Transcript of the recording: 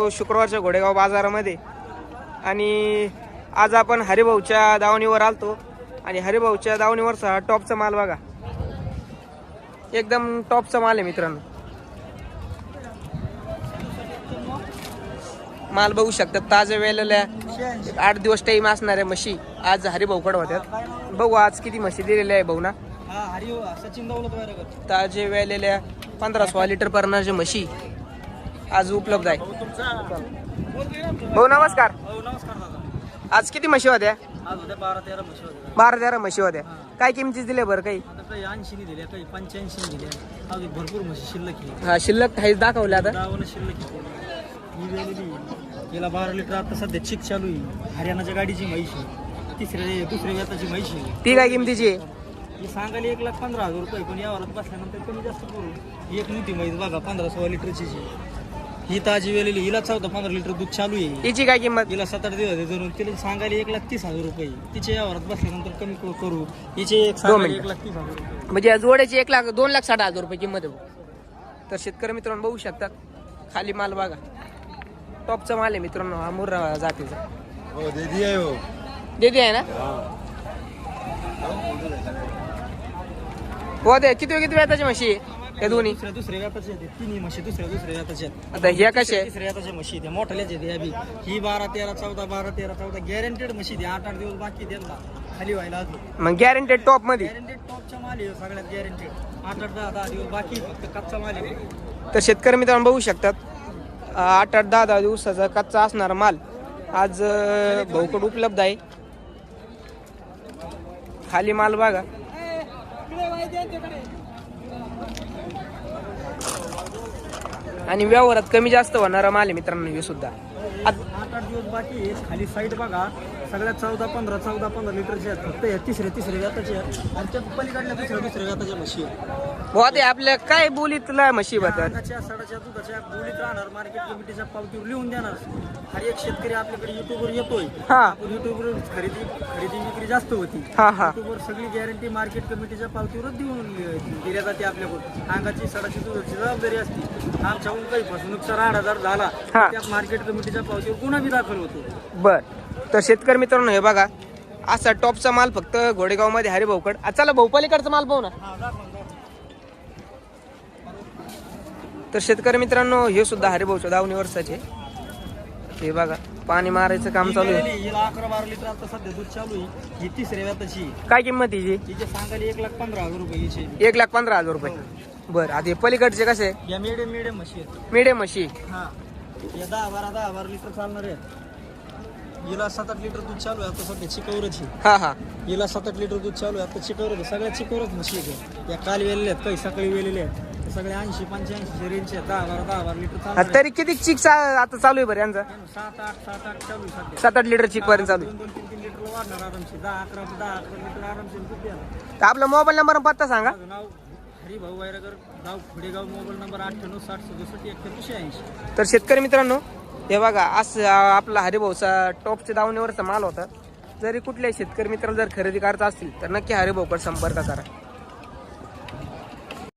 शुक्रवारच्या घोडेगाव बाजारामध्ये. आणि आज आपण हरिभाऊच्या दावणीवर आलतो. आणि हरिभाऊच्या दावणीवरचा टॉपचा माल बघा. एकदम टॉपचा माल आहे मित्रांनो. माल बघू शकतात ताज्या वेळेला आठ दिवस टाईम असणाऱ्या म्हशी आज हरिभाऊकडे होत्यात. बघू आज किती म्हशी दिलेल्या आहे भाऊ ना ताजे वेळेल्या पंधरा सोळा लिटर पर्यंतच्या म्हशी. आज उपलब्ध आहे. भाऊ नमस्कार. हो आज किती म्हशी होत्या? बारा तेरा म्हशी होत्या. म्हशी काय किमतीच दिले बरं काही? काही ऐंशीने दिल्या काही पंच्याऐंशीने दिल्या भरपूर म्हशी शिल्लक हा शिल्लक काहीच दाखवले आता. शिल्लक गेला बारा लिटर आता सध्या चिक चालू आहे. हरियाणाच्या गाडीची आहे. तिसऱ्या दुसऱ्या व्यताची आहे. ती काय किमतीची आहे? ही सांगायला एक लाख पंधरा हजार रुपये पण यावरात बसल्यानंतर कमी जास्त करू. एक मोठी म्हैस बघा पंधरा सोळा लिटरची. ही ताजी वेलेली हिला चौदा पंधरा लिटर दूध चालू आहे. तिची काय किंमत? तिला सात आठ दिवस धरून तिला सांगायला एक लाख तीस हजार रुपये. तिच्या यावरात बसल्यानंतर कमी करू- करू. हिचे एक सांगायला मिनिटं. एक लाख तीस हजार रुपये. म्हणजे या जोड्याची एक लाख दोन लाख साठ हजार रुपये किंमत आहे भाऊ. तर शेतकरी मित्रांनो बघू शकतात खाली माल बघा. टॉपचा माल आहे मित्रांनो हा मुर्रा जातीचा. हो दीदी आहे हो. देते आहे ना? हो. दे किती किती वेळाची म्हशी? आहे या दोन्ही. दुसऱ्या दुसऱ्या व्यापाचे आहेत तिन्ही म्हशी दुसऱ्या दुसऱ्या व्यापाचे आहेत. आता ह्या कशा आहे तिसऱ्या म्हशी त्या मोठ्याल्याच आहेत ह्या बी. ही बारा तेरा चौदा बारा तेरा चौदा गॅरंटेड म्हशी द्या आठ आठ दिवस बाकी त्यांना खाली व्हायला अजून. मग गॅरंटेड टॉपमध्ये? गॅरंटेड टॉपच्या माल आहे सगळ्यात गॅरंटेड आठ आठ दहा दहा दिवस बाकी फक्त कच्चा माल आहे. तर शेतकरी मित्रांनो बघू शकतात आठ आठ दहा दहा दिवसाचा कच्चा असणारा माल आज भाऊकड उपलब्ध आहे. खाली माल बघा. आणि व्यवहारात कमी जास्त होणारा माल आहे मित्रांनो हे सुद्धा. आठ आठ दिवस बाकी खाली साईड बघा. सगळ्यात चौदा पंधरा चौदा पंधरा लिटरचे आहेत. फक्त या तिसऱ्या तिसऱ्या व्याताचे आहेत. आणि त्या पलीकडल्या दुसऱ्या दुसऱ्या म्हशी आहेत. बुवा ते आपल्या काय बोलीतला म्हशी अंगाच्या सडाच्या दुधाच्या बोलीत राहणार मार्केट कमिटीच्या पावतीवर लिहून देणार. हर एक शेतकरी आपल्याकडे युट्यूबवर येतोय. हा. आपण युट्यूबवर खरेदी खरेदी विक्री जास्त होती. हा हा. युट्यूबवर सगळी गॅरंटी मार्केट कमिटीच्या पावतीवरच देऊन दिल्या जाते आपल्याकडून. अंगाची सडाची दुधाची जबाबदारी असते. आमच्याहून काही फसवणूकचा राड हजार झाला. हा. त्यात मार्केट कमिटीच्या पावतीवर गुन्हा बी दाखल होतो. बर. तर शेतकरी मित्रांनो हे बघा. असा टॉपचा माल फक्त घोडेगावमध्ये हरिभाऊकड. आ, चला भाऊपालीकडचा माल पाहू ना. तर शेतकरी मित्रांनो हे सुद्धा हरिभाऊच्या दावणी वर्षाचे हे बघा पाणी मारायचं काम चालू आहे. ही अकरा बारा लिटर आता सध्या दूध चालू आहे. ही तिसऱ्या आहे. काय किंमत हिची हिचे सांगायला एक लाख पंधरा हजार रुपये एक लाख पंधरा हजार रुपये. बर आता हे पलीकडचे कसे? मिडियम मिडियम आहेत. मिडियम म्हशी. हा. या दहा बारा दहा बारा लिटर चालणार आहे हिला सात आठ लिटर दूध चालू आहे. आता सध्या चिकवरच आहे. हा हा. हिला सात आठ लिटर दूध चालू आहे. आता चिकवर आहे. सगळ्या चिकवरच म्हशी या काल वेलेल्या आहेत. काही सकाळी वेलेल्या आहेत. त्या सगळ्या ऐंशी पंच्याऐंशी रेंजचे आहेत दहा बारा दहा बारा लिटर हा, आहे. तरी किती चिक चा- आता चालू आहे बरं यांचा? सात आठ सात आठ चालू आहे सध्या. सात आठ लिटर चिक पर्यंत चालू आहे. दोन दोन तीन तीन लिटर वाढणार आरामशी दहा अकरा दहा अकरा लिटर आरामशी दूध द्यायला तर आपला मोबाईल नंबर आणि पत्ता सांगा. माझं नाव हरिभाऊ वायरगर गाव खुडेगाव मोबाईल नंबर अठ्ठ्याण्णव साठ सदुसष्ट एक्क्याण्णव ऐंशी तर शेतकरी मित्रांनो हे बघा असं आपला हरिभाऊचा टॉपच्या दावणीवरचा माल होता. जरी कुठल्याही शेतकरी मित्राला जर खरेदी करायचा असतील तर नक्की हरिभाऊकर संपर्क करा.